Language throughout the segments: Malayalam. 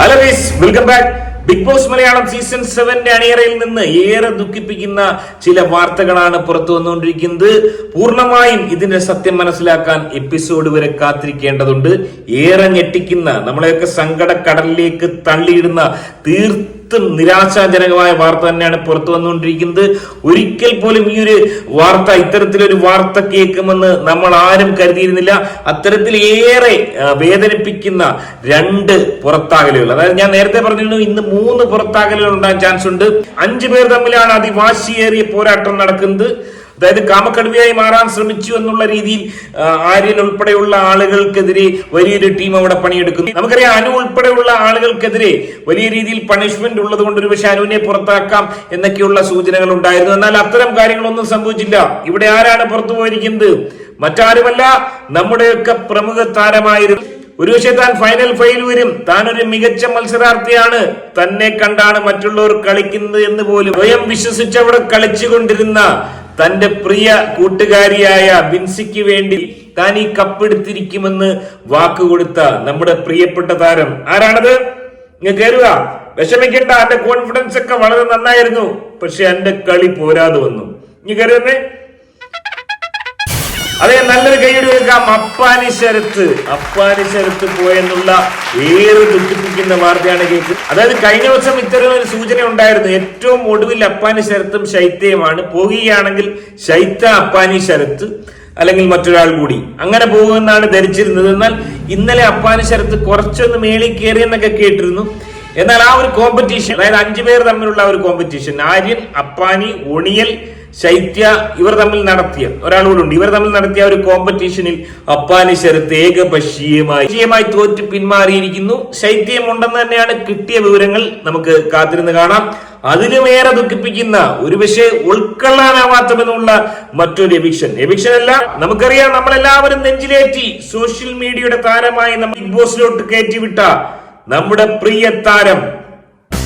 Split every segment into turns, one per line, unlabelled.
Hello welcome back Big Boss Malayalam season സെവന്റെ അണിയറയിൽ നിന്ന് ഏറെ ദുഃഖിപ്പിക്കുന്ന ചില വാർത്തകളാണ് പുറത്തു വന്നുകൊണ്ടിരിക്കുന്നത്. പൂർണമായും ഇതിന്റെ സത്യം മനസ്സിലാക്കാൻ എപ്പിസോഡ് വരെ കാത്തിരിക്കേണ്ടതുണ്ട്. ഏറെ ഞെട്ടിക്കുന്ന നമ്മളെയൊക്കെ സങ്കടക്കടലിലേക്ക് തള്ളിയിടുന്ന തീർത്തും നിരാശാജനകമായ വാർത്ത തന്നെയാണ് പുറത്തു വന്നുകൊണ്ടിരിക്കുന്നത്. ഒരിക്കൽ പോലും ഈ ഒരു വാർത്ത ഇത്തരത്തിലൊരു വാർത്ത കേൾക്കുമെന്ന് നമ്മൾ ആരും കരുതിയിരുന്നില്ല. അത്തരത്തിൽ ഏറെ വേദനിപ്പിക്കുന്ന രണ്ട് പുറത്താകലുകൾ. അതായത് ഞാൻ നേരത്തെ പറഞ്ഞിരുന്നു ഇന്ന് മൂന്ന് പുറത്താകലുകൾ ഉണ്ടാകാൻ ചാൻസ് ഉണ്ട് അഞ്ചു പേർ തമ്മിലാണ് അതിവാശിയേറിയ പോരാട്ടം നടക്കുന്നത്. അതായത് കാമക്കടുവയായി മാറാൻ ശ്രമിച്ചു എന്നുള്ള രീതിയിൽ ആര്യൻ ഉൾപ്പെടെയുള്ള ആളുകൾക്കെതിരെ വലിയൊരു ടീം അവിടെ പണിയെടുക്കുന്നു. നമുക്കറിയാം അനു ഉൾപ്പെടെയുള്ള ആളുകൾക്കെതിരെ വലിയ രീതിയിൽ പണിഷ്മെന്റ് ഉള്ളത് കൊണ്ട് ഒരു പക്ഷേ അനുവിനെ പുറത്താക്കാം എന്നൊക്കെയുള്ള സൂചനകൾ ഉണ്ടായിരുന്നു. എന്നാൽ അത്തരം കാര്യങ്ങളൊന്നും സംഭവിച്ചില്ല. ഇവിടെ ആരാണ് പുറത്തു പോയിരിക്കുന്നത്? മറ്റാരുമല്ല. നമ്മുടെയൊക്കെ പ്രമുഖ താരമായിരുന്നു. ഒരുപക്ഷെ താൻ ഫൈനൽ ഫൈൽ വരും. താൻ ഒരു മികച്ച മത്സരാർത്ഥിയാണ്. തന്നെ കണ്ടാണ് മറ്റുള്ളവർ കളിക്കുന്നത് എന്ന് പോലും. സ്വയം വിശ്വസിച്ച് അവിടെ കളിച്ചുകൊണ്ടിരുന്ന തന്റെ പ്രിയ കൂട്ടുകാരിയായ ബിൻസിക്ക് വേണ്ടി താൻ ഈ കപ്പെടുത്തിരിക്കുമെന്ന് വാക്കുകൊടുത്ത നമ്മുടെ പ്രിയപ്പെട്ട താരം ആരാണത്? ഇങ്ങ് കയറുക വിഷമിക്കേണ്ട എന്റെ കോൺഫിഡൻസ് ഒക്കെ വളരെ നന്നായിരുന്നു. പക്ഷെ എന്റെ കളി പോരാതെ വന്നു. ഇനി കയറുന്നേ അതെ നല്ലൊരു കൈയ്യടി വെക്കാം അപ്പാനി ശരത്ത്. അപ്പാനി ശരത്ത് പോയെന്നുള്ള ഏറെ ദുഃഖിപ്പിക്കുന്ന വാർത്തയാണ് കേക്ക്. അതായത് കഴിഞ്ഞ വർഷം ഇത്തരം ഒരു സൂചന ഉണ്ടായിരുന്നു. ഏറ്റവും ഒടുവിൽ അപ്പാനി ശരത്തും ശൈത്യയുമാണ്. പോകുകയാണെങ്കിൽ ശൈത്യ അപ്പാനി ശരത്ത് അല്ലെങ്കിൽ മറ്റൊരാൾ കൂടി. അങ്ങനെ പോകുമെന്നാണ് ധരിച്ചിരുന്നത്. എന്നാൽ ഇന്നലെ അപ്പാനി ശരത്ത് കുറച്ചൊന്ന് മേളിൽ കയറിയെന്നൊക്കെ കേട്ടിരുന്നു. എന്നാൽ ആ ഒരു കോമ്പറ്റീഷൻ അതായത് അഞ്ചു പേർ തമ്മിലുള്ള ഒരു കോമ്പറ്റീഷൻ ആര്യൻ അപ്പാനി ഒണിയൽ ശൈത്യ ഇവർ തമ്മിൽ നടത്തിയ ഉണ്ട് ഇവർ തമ്മിൽ നടത്തിയ ഒരു കോമ്പറ്റീഷനിൽ അപ്പാനി ശരത്ത് ഏകപക്ഷീയമായി പക്ഷീയമായി തോറ്റ് പിന്മാറിയിരിക്കുന്നു. ശൈത്യം ഉണ്ടെന്ന് തന്നെയാണ് കിട്ടിയ വിവരങ്ങൾ നമുക്ക് കാത്തിരുന്ന് കാണാം. അതിനുമേറെ ദുഃഖിപ്പിക്കുന്ന ഒരുപക്ഷെ ഉൾക്കൊള്ളാനാവാത്തമെന്നുള്ള മറ്റൊരു എവിക്ഷൻ എവിക്ഷൻ അല്ല നമുക്കറിയാം നമ്മളെല്ലാവരും നെഞ്ചിലേറ്റി സോഷ്യൽ മീഡിയയുടെ താരമായി നമ്മൾ ബിഗ് ബോസിലോട്ട് കയറ്റിവിട്ട നമ്മുടെ പ്രിയ താരം.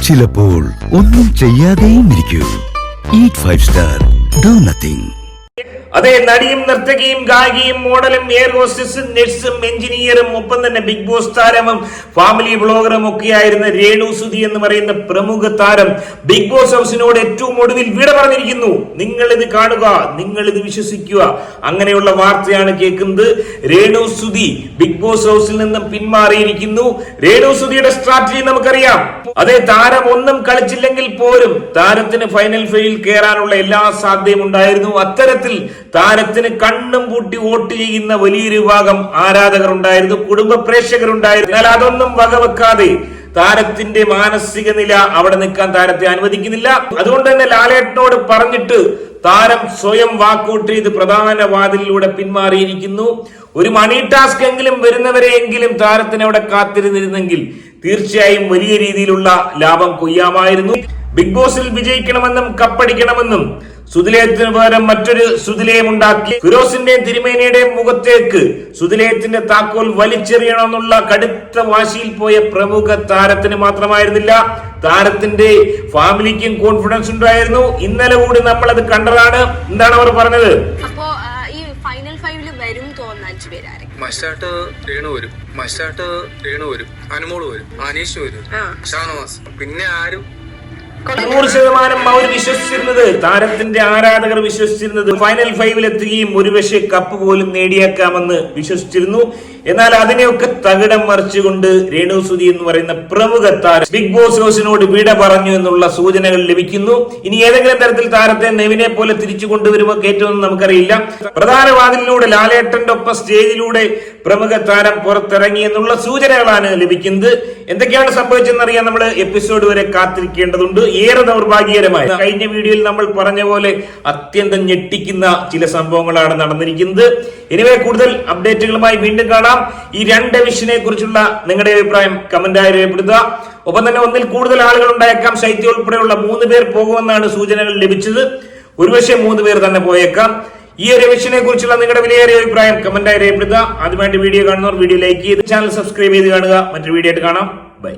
ചിലപ്പോൾ ഒന്നും ചെയ്യാതെയും ഇരിക്കൂ. Eat five star do nothing
അതെ നടിയും നർത്തകിയും ഗായികയും മോഡലും എയർ ഹോസ്റ്റസും നഴ്സും എഞ്ചിനീയറും ഒപ്പം തന്നെ ബിഗ് ബോസ് താരവും ഫാമിലി ബ്ലോഗറും ഒക്കെയായിരുന്ന രേണു സുധി എന്ന് പറയുന്ന പ്രമുഖ താരം ബിഗ് ബോസ് ഹൗസിനോട് ഏറ്റവും ഒടുവിൽ വിട പറഞ്ഞിരിക്കുന്നു. നിങ്ങൾ ഇത് കാണുക നിങ്ങൾ ഇത് വിശ്വസിക്കുക. അങ്ങനെയുള്ള വാർത്തയാണ് കേൾക്കുന്നത്. രേണു സുധി ബിഗ് ബോസ് ഹൗസിൽ നിന്നും പിന്മാറിയിരിക്കുന്നു. രേണു സുധിയുടെ സ്ട്രാറ്റജി നമുക്കറിയാം. അതെ താരം ഒന്നും കളിച്ചില്ലെങ്കിൽ പോലും താരത്തിന് ഫൈനൽ ഫെയിൽ കയറാനുള്ള എല്ലാ സാധ്യതയും ഉണ്ടായിരുന്നു. അത്തരത്തിൽ താരത്തിന് കണ്ണും പൂട്ടി വോട്ട് ചെയ്യുന്ന വലിയൊരു വിഭാഗം ആരാധകർ ഉണ്ടായിരുന്നു കുടുംബ പ്രേക്ഷകർ ഉണ്ടായിരുന്നു എന്നാൽ അതൊന്നും വകവെക്കാതെ താരത്തിന്റെ മാനസിക നില അവിടെ നിൽക്കാൻ താരത്തെ അനുവദിക്കുന്നില്ല. അതുകൊണ്ട് തന്നെ ലാലേട്ടനോട് പറഞ്ഞിട്ട് താരം സ്വയം വാക്കൗട്ട് ചെയ്ത് പ്രധാന വാതിലിലൂടെ പിന്മാറിയിരിക്കുന്നു. ഒരു മണി ടാസ്ക് എങ്കിലും വരുന്നവരെയെങ്കിലും താരത്തിന് അവിടെ കാത്തിരുന്നിരുന്നെങ്കിൽ തീർച്ചയായും വലിയ രീതിയിലുള്ള ലാഭം കൊയ്യാമായിരുന്നു. ബിഗ് ബോസിൽ വിജയിക്കണമെന്നും കപ്പടിക്കണമെന്നും സുതിലയത്തിന് പകരം മറ്റൊരു സുതിലയം ഉണ്ടാക്കി. ഫിറോസിന്റെയും തിരുമേനയുടെ മുഖത്തേക്ക് സുതിലയത്തിന്റെ താക്കോൽ വലിച്ചെറിയണമെന്നുള്ള കടുത്ത വാശിയിൽ പോയ പ്രമുഖ താരത്തിന് മാത്രമായിരുന്നില്ല. താരത്തിന്റെ ഫാമിലിക്കും കോൺഫിഡൻസ് ഉണ്ടായിരുന്നു. ഇന്നലെ കൂടി നമ്മൾ അത് കണ്ടതാണ്. എന്താണ് അവർ പറഞ്ഞത്?
അപ്പോ
മസ്റ്റാട്ട് രേണു വരും. മസ്റ്റാട്ട് രേണു വരും. അനുമോൾ വരും. അനീഷ് വരും. ഷാനവാസ് പിന്നെ ആരും
നൂറ് ശതമാനം അവർ വിശ്വസിച്ചിരുന്നത് താരത്തിന്റെ ആരാധകർ വിശ്വസിച്ചിരുന്നത് ഫൈനൽ ഫൈവിൽ എത്തുകയും ഒരുപക്ഷെ കപ്പ് പോലും നേടിയേക്കാമെന്ന് വിശ്വസിച്ചിരുന്നു. എന്നാൽ അതിനെയൊക്കെ തകിടം മറിച്ചുകൊണ്ട് രേണു സുധി എന്ന് പറയുന്ന പ്രമുഖ താരം ബിഗ് ബോസ് ഹൗസിനോട് വിട പറഞ്ഞു എന്നുള്ള സൂചനകൾ ലഭിക്കുന്നു. ഇനി ഏതെങ്കിലും തരത്തിൽ താരത്തെ നെവിനെ പോലെ തിരിച്ചു കൊണ്ടുവരുമോ കയറ്റുമെന്ന് നമുക്കറിയില്ല. പ്രധാന വാതിലിലൂടെ ലാലേട്ടന്റെ ഒപ്പം സ്റ്റേജിലൂടെ പ്രമുഖ താരം പുറത്തിറങ്ങി എന്നുള്ള സൂചനകളാണ് ലഭിക്കുന്നത്. എന്തൊക്കെയാണ് സംഭവിച്ചെന്നറിയാൻ നമ്മൾ എപ്പിസോഡ് വരെ കാത്തിരിക്കേണ്ടതുണ്ട്. ഏറെ ദൗർഭാഗ്യകരമായി. കഴിഞ്ഞ വീഡിയോയിൽ നമ്മൾ പറഞ്ഞ പോലെ അത്യന്തം ഞെട്ടിക്കുന്ന ചില സംഭവങ്ങളാണ് നടന്നിരിക്കുന്നത്. ഇനിവേ കൂടുതൽ അപ്ഡേറ്റുകളുമായി വീണ്ടും കാണാം. ഈ രണ്ട് വിഷനെ കുറിച്ചുള്ള നിങ്ങളുടെ അഭിപ്രായം കമന്റായി രേഖപ്പെടുത്തുക. ഒപ്പം തന്നെ ഒന്നിൽ കൂടുതൽ ആളുകൾ ഉണ്ടായേക്കാം. ശൈത്യം ഉൾപ്പെടെയുള്ള മൂന്ന് പേർ പോകുമെന്നാണ് സൂചനകൾ ലഭിച്ചത്. ഒരുപക്ഷെ മൂന്ന് പേർ തന്നെ പോയേക്കാം. ഈ ഒരു വിഷനെ കുറിച്ചുള്ള നിങ്ങളുടെ വിലയേറിയ അഭിപ്രായം കമന്റായി രേഖപ്പെടുത്തുക. ആദ്യമായിട്ട് വീഡിയോ കാണുന്നവർ വീഡിയോ ലൈക്ക് ചെയ്ത് ചാനൽ സബ്സ്ക്രൈബ് ചെയ്ത് കാണുക. മറ്റൊരു വീഡിയോ ആയിട്ട് കാണാം. ബൈ